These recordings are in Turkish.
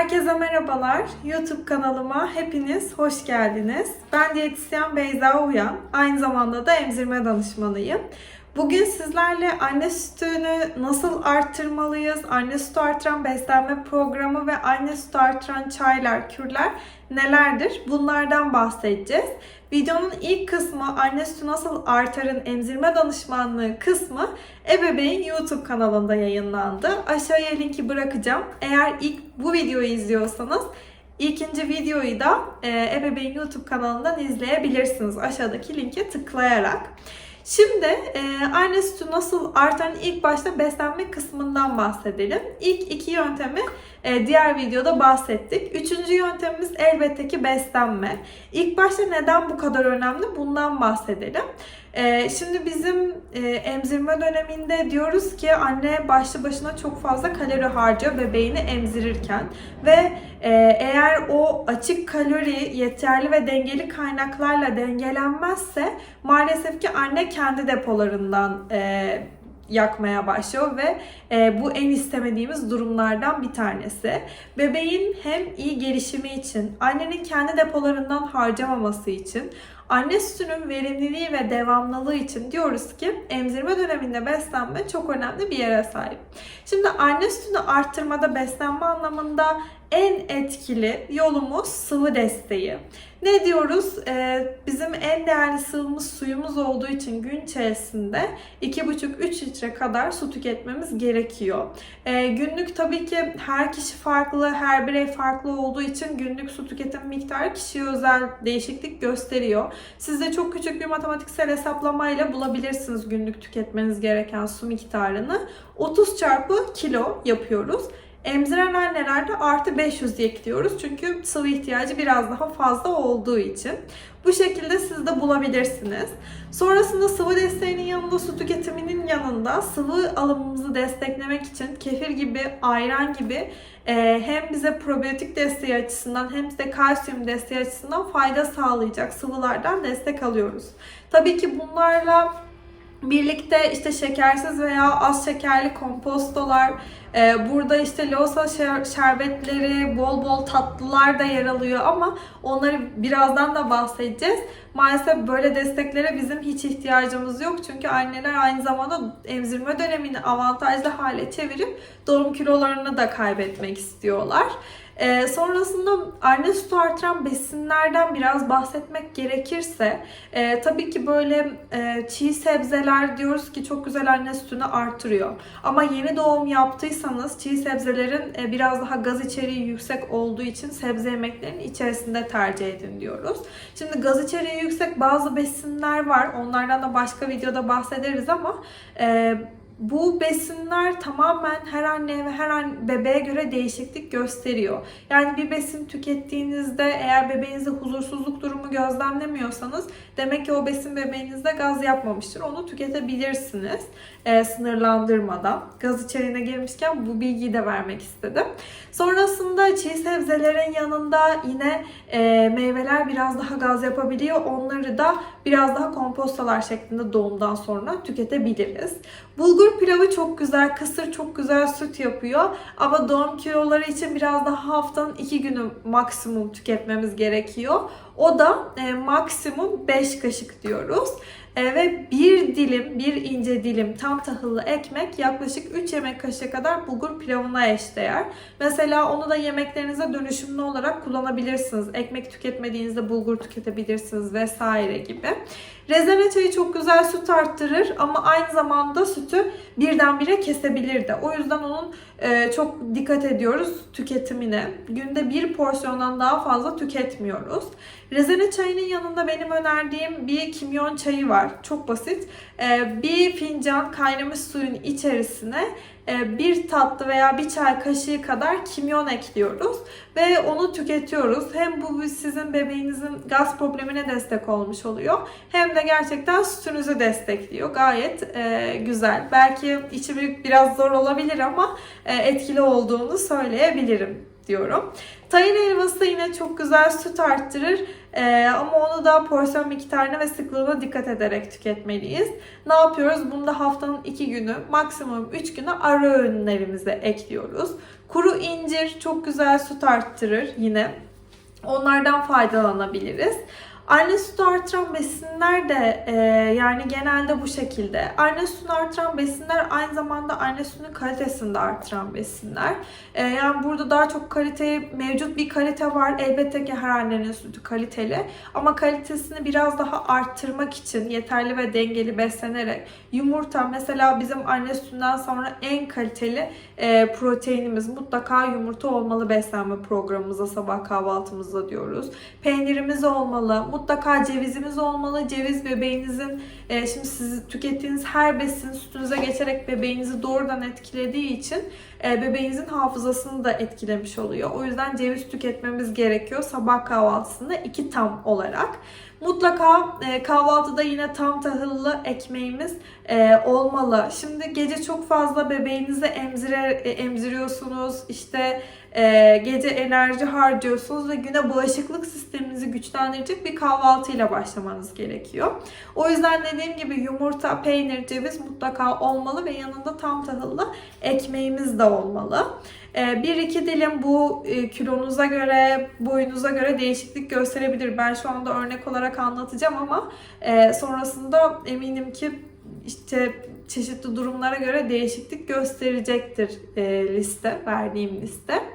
Herkese merhabalar. YouTube kanalıma hepiniz hoş geldiniz. Ben diyetisyen Beyza Uyan. Aynı zamanda da emzirme danışmanıyım. Bugün sizlerle anne sütünü nasıl arttırmalıyız, anne sütü artıran beslenme programı ve anne sütü artıran çaylar, kürler nelerdir? Bunlardan bahsedeceğiz. Videonun ilk kısmı anne sütü nasıl artarın emzirme danışmanlığı kısmı Ebeveyn YouTube kanalında yayınlandı. Aşağıya linki bırakacağım. Eğer ilk bu videoyu izliyorsanız ikinci videoyu da e, Ebeveyn YouTube kanalından izleyebilirsiniz. Aşağıdaki linke tıklayarak. Şimdi e, anne sütü nasıl artar ilk başta beslenme kısmından bahsedelim. İlk iki yöntemi e, diğer videoda bahsettik. Üçüncü yöntemimiz elbette ki beslenme. İlk başta neden bu kadar önemli bundan bahsedelim. E, şimdi bizim e, emzirme döneminde diyoruz ki anne başlı başına çok fazla kalori harcıyor bebeğini emzirirken ve e, eğer o açık kalori yeterli ve dengeli kaynaklarla dengelenmezse maalesef ki anne kendi depolarından e, yakmaya başlıyor ve bu en istemediğimiz durumlardan bir tanesi. Bebeğin hem iyi gelişimi için, annenin kendi depolarından harcamaması için, anne sütünün verimliliği ve devamlılığı için diyoruz ki emzirme döneminde beslenme çok önemli bir yere sahip. Şimdi anne sütünü arttırmada beslenme anlamında en etkili yolumuz sıvı desteği. Ne diyoruz? Ee, bizim en değerli sıvımız suyumuz olduğu için gün içerisinde 2,5-3 litre kadar su tüketmemiz gerekiyor. Ee, günlük tabii ki her kişi farklı, her birey farklı olduğu için günlük su tüketim miktarı kişiye özel değişiklik gösteriyor. Siz de çok küçük bir matematiksel hesaplamayla bulabilirsiniz günlük tüketmeniz gereken su miktarını. 30 çarpı kilo yapıyoruz. Emziren annelerde artı 500 diye ekliyoruz. Çünkü sıvı ihtiyacı biraz daha fazla olduğu için. Bu şekilde siz de bulabilirsiniz. Sonrasında sıvı desteğinin yanında su tüketiminin yanında sıvı alımımızı desteklemek için kefir gibi, ayran gibi e, hem bize probiyotik desteği açısından hem de kalsiyum desteği açısından fayda sağlayacak sıvılardan destek alıyoruz. Tabii ki bunlarla Birlikte işte şekersiz veya az şekerli kompostolar, e, burada işte loğusa şerbetleri, bol bol tatlılar da yer alıyor ama onları birazdan da bahsedeceğiz. Maalesef böyle desteklere bizim hiç ihtiyacımız yok. Çünkü anneler aynı zamanda emzirme dönemini avantajlı hale çevirip doğum kilolarını da kaybetmek istiyorlar. Ee, sonrasında anne sütü artıran besinlerden biraz bahsetmek gerekirse e, tabii ki böyle e, çiğ sebzeler diyoruz ki çok güzel anne sütünü artırıyor. Ama yeni doğum yaptıysanız çiğ sebzelerin e, biraz daha gaz içeriği yüksek olduğu için sebze yemeklerinin içerisinde tercih edin diyoruz. Şimdi gaz içeriği yüksek bazı besinler var. Onlardan da başka videoda bahsederiz ama e, bu besinler tamamen her anneye ve her anne, bebeğe göre değişiklik gösteriyor. Yani bir besin tükettiğinizde eğer bebeğinizde huzursuzluk durumu gözlemlemiyorsanız demek ki o besin bebeğinizde gaz yapmamıştır. Onu tüketebilirsiniz e, sınırlandırmadan. Gaz içeriğine girmişken bu bilgiyi de vermek istedim. Sonrasında çiğ sebzelerin yanında yine e, meyveler biraz daha gaz yapabiliyor. Onları da biraz daha kompostalar şeklinde doğumdan sonra tüketebiliriz. Bulgur pilavı çok güzel, kısır çok güzel süt yapıyor. Ama doğum kiloları için biraz daha haftanın iki günü maksimum tüketmemiz gerekiyor. O da e, maksimum 5 kaşık diyoruz. E, ve bir dilim, bir ince dilim tam tahıllı ekmek yaklaşık 3 yemek kaşığı kadar bulgur pilavına eşdeğer. Mesela onu da yemeklerinize dönüşümlü olarak kullanabilirsiniz. Ekmek tüketmediğinizde bulgur tüketebilirsiniz vesaire gibi. Rezene çayı çok güzel süt arttırır ama aynı zamanda sütü birdenbire kesebilir de. O yüzden onun e, çok dikkat ediyoruz tüketimine. Günde bir porsiyondan daha fazla tüketmiyoruz. Rezene çayının yanında benim önerdiğim bir kimyon çayı var. Çok basit. E, bir fincan kaynamış suyun içerisine bir tatlı veya bir çay kaşığı kadar kimyon ekliyoruz ve onu tüketiyoruz. Hem bu sizin bebeğinizin gaz problemine destek olmuş oluyor hem de gerçekten sütünüzü destekliyor. Gayet e, güzel. Belki içimi biraz zor olabilir ama e, etkili olduğunu söyleyebilirim istiyorum. Tayin helvası yine çok güzel süt arttırır ee, ama onu da porsiyon miktarına ve sıklığına dikkat ederek tüketmeliyiz. Ne yapıyoruz? Bunda haftanın 2 günü, maksimum 3 günü ara öğünlerimize ekliyoruz. Kuru incir çok güzel süt arttırır yine. Onlardan faydalanabiliriz. Anne sütü artıran besinler de e, yani genelde bu şekilde. Anne sütünü artıran besinler aynı zamanda anne sütünün kalitesini de artıran besinler. E, yani burada daha çok kalite, mevcut bir kalite var. Elbette ki her annenin sütü kaliteli. Ama kalitesini biraz daha arttırmak için yeterli ve dengeli beslenerek yumurta mesela bizim anne sütünden sonra en kaliteli e, proteinimiz mutlaka yumurta olmalı beslenme programımıza sabah kahvaltımızda diyoruz. Peynirimiz olmalı, mutlaka cevizimiz olmalı. Ceviz bebeğinizin e, şimdi siz tükettiğiniz her besin sütünüze geçerek bebeğinizi doğrudan etkilediği için e, bebeğinizin hafızasını da etkilemiş oluyor. O yüzden ceviz tüketmemiz gerekiyor sabah kahvaltısında iki tam olarak. Mutlaka e, kahvaltıda yine tam tahıllı ekmeğimiz e, olmalı. Şimdi gece çok fazla bebeğinizi emzire, e, emziriyorsunuz. İşte e, gece enerji harcıyorsunuz ve güne bağışıklık sisteminizi güçlendirecek bir kahvaltıyla başlamanız gerekiyor. O yüzden dediğim gibi yumurta, peynir, ceviz mutlaka olmalı ve yanında tam tahıllı ekmeğimiz de olmalı. E, bir iki dilim bu e, kilonuza göre, boyunuza göre değişiklik gösterebilir. Ben şu anda örnek olarak anlatacağım ama e, sonrasında eminim ki işte çeşitli durumlara göre değişiklik gösterecektir liste, verdiğim liste.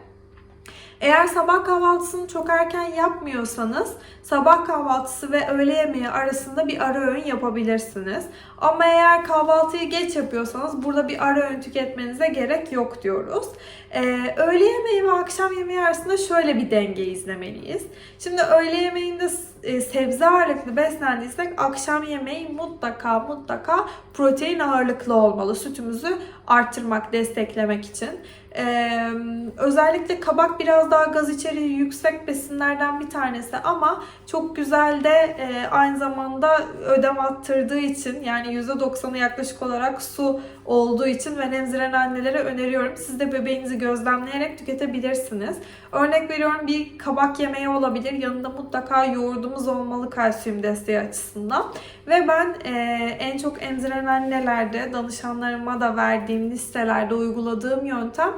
Eğer sabah kahvaltısını çok erken yapmıyorsanız sabah kahvaltısı ve öğle yemeği arasında bir ara öğün yapabilirsiniz. Ama eğer kahvaltıyı geç yapıyorsanız burada bir ara öğün tüketmenize gerek yok diyoruz. Ee, öğle yemeği ve akşam yemeği arasında şöyle bir denge izlemeliyiz. Şimdi öğle yemeğinde e, sebze ağırlıklı beslendiysek akşam yemeği mutlaka mutlaka protein ağırlıklı olmalı. Sütümüzü arttırmak, desteklemek için. Ee, özellikle kabak biraz daha gaz içeriği yüksek besinlerden bir tanesi ama çok güzel de e, aynı zamanda ödem attırdığı için yani %90'ı yaklaşık olarak su olduğu için ben emziren annelere öneriyorum. Siz de bebeğinizi gözlemleyerek tüketebilirsiniz. Örnek veriyorum bir kabak yemeği olabilir. Yanında mutlaka yoğurdumuz olmalı kalsiyum desteği açısından. Ve ben e, en çok emziren annelerde danışanlarıma da verdiğim listelerde uyguladığım yöntem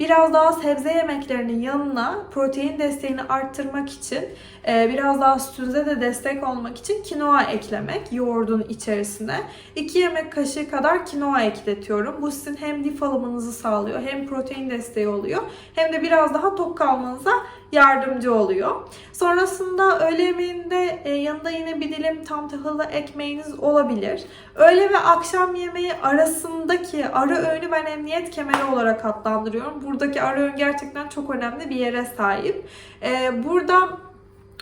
biraz daha sebze yemeklerinin yanına protein desteğini arttırmak için e, biraz daha sütünüze de destek olmak için kinoa eklemek yoğurdun içerisine. 2 yemek kaşığı kadar kinoa ekletiyorum. Bu sizin hem lif alımınızı sağlıyor hem protein desteği oluyor hem de biraz daha tok kalmanıza yardımcı oluyor. Sonrasında öğle yemeğinde e, yanında yine bir dilim tam tahıllı ekmeğiniz olabilir. Öğle ve akşam yemeği arasındaki ara öğünü ben emniyet kemeri olarak adlandırıyorum. Buradaki ara öğün gerçekten çok önemli bir yere sahip. E, burada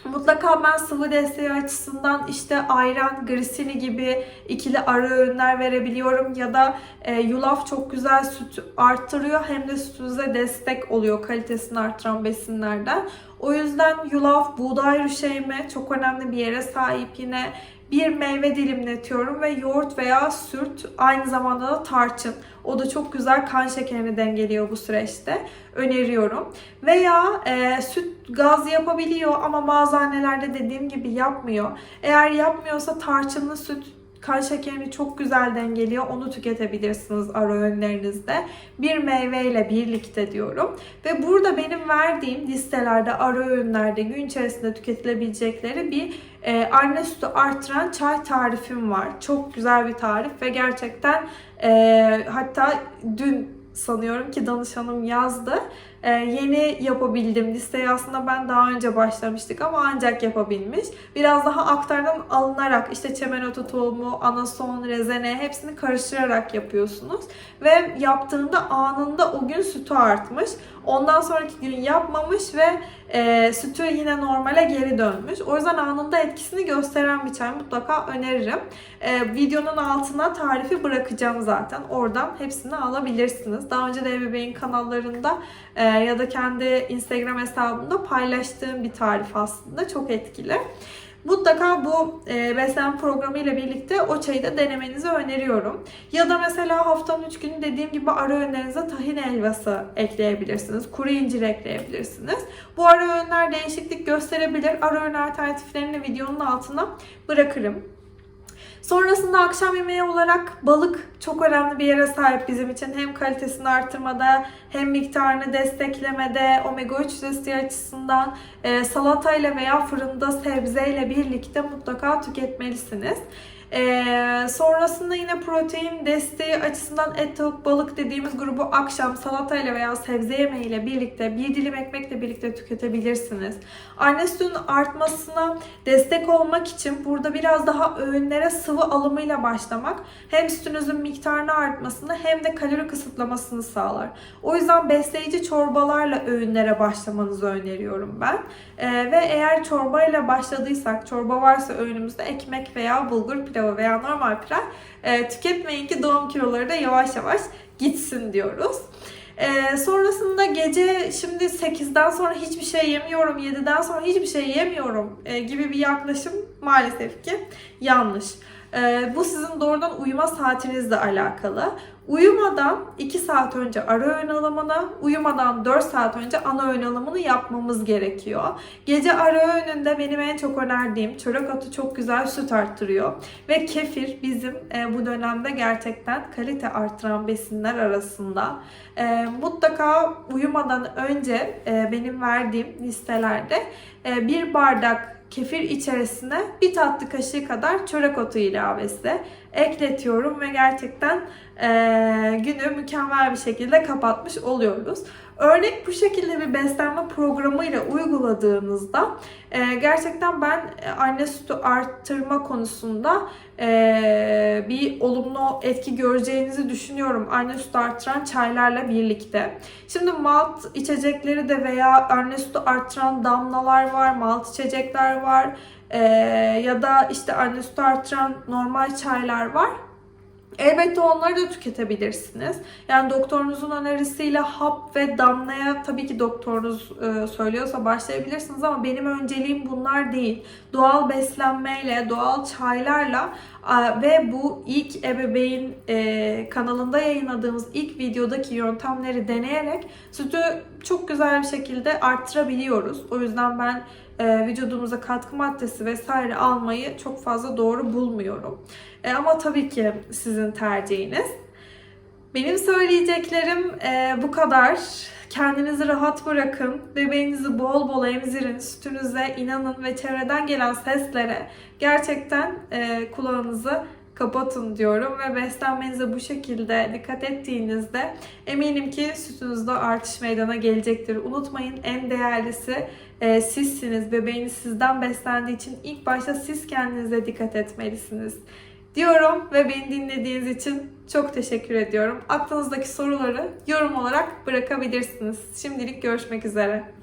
Mutlaka ben sıvı desteği açısından işte ayran, grisini gibi ikili ara öğünler verebiliyorum ya da e, yulaf çok güzel süt arttırıyor hem de sütünüze destek oluyor kalitesini arttıran besinlerden. O yüzden yulaf, buğday rüşeyme çok önemli bir yere sahip yine bir meyve dilimletiyorum ve yoğurt veya süt aynı zamanda da tarçın. O da çok güzel kan şekerini dengeliyor bu süreçte. Öneriyorum. Veya e, süt gaz yapabiliyor ama bazı annelerde dediğim gibi yapmıyor. Eğer yapmıyorsa tarçınlı süt kan şekerini çok güzel dengeliyor. Onu tüketebilirsiniz ara öğünlerinizde. Bir meyveyle birlikte diyorum. Ve burada benim verdiğim listelerde ara öğünlerde gün içerisinde tüketilebilecekleri bir e, anne sütü artıran çay tarifim var. Çok güzel bir tarif ve gerçekten e, hatta dün sanıyorum ki danışanım yazdı. Ee, yeni yapabildim. Listeyi aslında ben daha önce başlamıştık ama ancak yapabilmiş. Biraz daha aktardan alınarak işte çemenotu tohumu, anason, rezene hepsini karıştırarak yapıyorsunuz. Ve yaptığında anında o gün sütü artmış. Ondan sonraki gün yapmamış ve e, sütü yine normale geri dönmüş. O yüzden anında etkisini gösteren bir çay mutlaka öneririm. E, videonun altına tarifi bırakacağım zaten. Oradan hepsini alabilirsiniz. Daha önce de Ebeveyn kanallarında e, ya da kendi Instagram hesabımda paylaştığım bir tarif aslında. Çok etkili. Mutlaka bu e, beslenme programı ile birlikte o çayı da denemenizi öneriyorum. Ya da mesela haftanın 3 günü dediğim gibi ara öğünlerinize tahin helvası ekleyebilirsiniz. Kuru incir ekleyebilirsiniz. Bu ara öğünler değişiklik gösterebilir. Ara öğün alternatiflerini videonun altına bırakırım. Sonrasında akşam yemeği olarak balık çok önemli bir yere sahip bizim için. Hem kalitesini artırmada hem miktarını desteklemede omega 3 desteği açısından e, salatayla veya fırında sebzeyle birlikte mutlaka tüketmelisiniz. Ee, sonrasında yine protein desteği açısından et, tavuk, balık dediğimiz grubu akşam salatayla veya sebze yemeğiyle birlikte bir dilim ekmekle birlikte tüketebilirsiniz. Anne sütünün artmasına destek olmak için burada biraz daha öğünlere sıvı alımıyla başlamak hem sütünüzün miktarını artmasını hem de kalori kısıtlamasını sağlar. O yüzden besleyici çorbalarla öğünlere başlamanızı öneriyorum ben. Ee, ve eğer çorbayla başladıysak, çorba varsa öğünümüzde ekmek veya bulgur pilavı veya normal pilav e, tüketmeyin ki doğum kiloları da yavaş yavaş gitsin diyoruz. Ee, sonrasında gece şimdi 8'den sonra hiçbir şey yemiyorum, 7'den sonra hiçbir şey yemiyorum e, gibi bir yaklaşım maalesef ki yanlış. Ee, bu sizin doğrudan uyuma saatinizle alakalı. Uyumadan 2 saat önce ara öğün alımını, uyumadan 4 saat önce ana öğün alımını yapmamız gerekiyor. Gece ara öğününde benim en çok önerdiğim çörek otu çok güzel süt arttırıyor. Ve kefir bizim e, bu dönemde gerçekten kalite arttıran besinler arasında. E, mutlaka uyumadan önce e, benim verdiğim listelerde e, bir bardak kefir içerisine bir tatlı kaşığı kadar çörek otu ilavesi ekletiyorum ve gerçekten e, günü mükemmel bir şekilde kapatmış oluyoruz. Örnek bu şekilde bir beslenme programıyla uyguladığınızda e, gerçekten ben e, anne sütü arttırma konusunda e, bir olumlu etki göreceğinizi düşünüyorum anne sütü arttıran çaylarla birlikte. Şimdi malt içecekleri de veya anne sütü arttıran damlalar var, malt içecekler var e, ya da işte anne sütü arttıran normal çaylar var. Elbette onları da tüketebilirsiniz. Yani doktorunuzun önerisiyle hap ve damlaya tabii ki doktorunuz e, söylüyorsa başlayabilirsiniz ama benim önceliğim bunlar değil. Doğal beslenmeyle, doğal çaylarla ve bu ilk ebeveyn e, kanalında yayınladığımız ilk videodaki yöntemleri deneyerek sütü çok güzel bir şekilde arttırabiliyoruz. O yüzden ben e, vücudumuza katkı maddesi vesaire almayı çok fazla doğru bulmuyorum. E, ama tabii ki sizin tercihiniz. Benim söyleyeceklerim bu kadar. Kendinizi rahat bırakın. Bebeğinizi bol bol emzirin. Sütünüze inanın ve çevreden gelen seslere gerçekten e, kulağınızı kapatın diyorum ve beslenmenize bu şekilde dikkat ettiğinizde eminim ki sütünüzde artış meydana gelecektir. Unutmayın en değerlisi e, sizsiniz. Bebeğiniz sizden beslendiği için ilk başta siz kendinize dikkat etmelisiniz diyorum ve beni dinlediğiniz için çok teşekkür ediyorum. Aklınızdaki soruları yorum olarak bırakabilirsiniz. Şimdilik görüşmek üzere.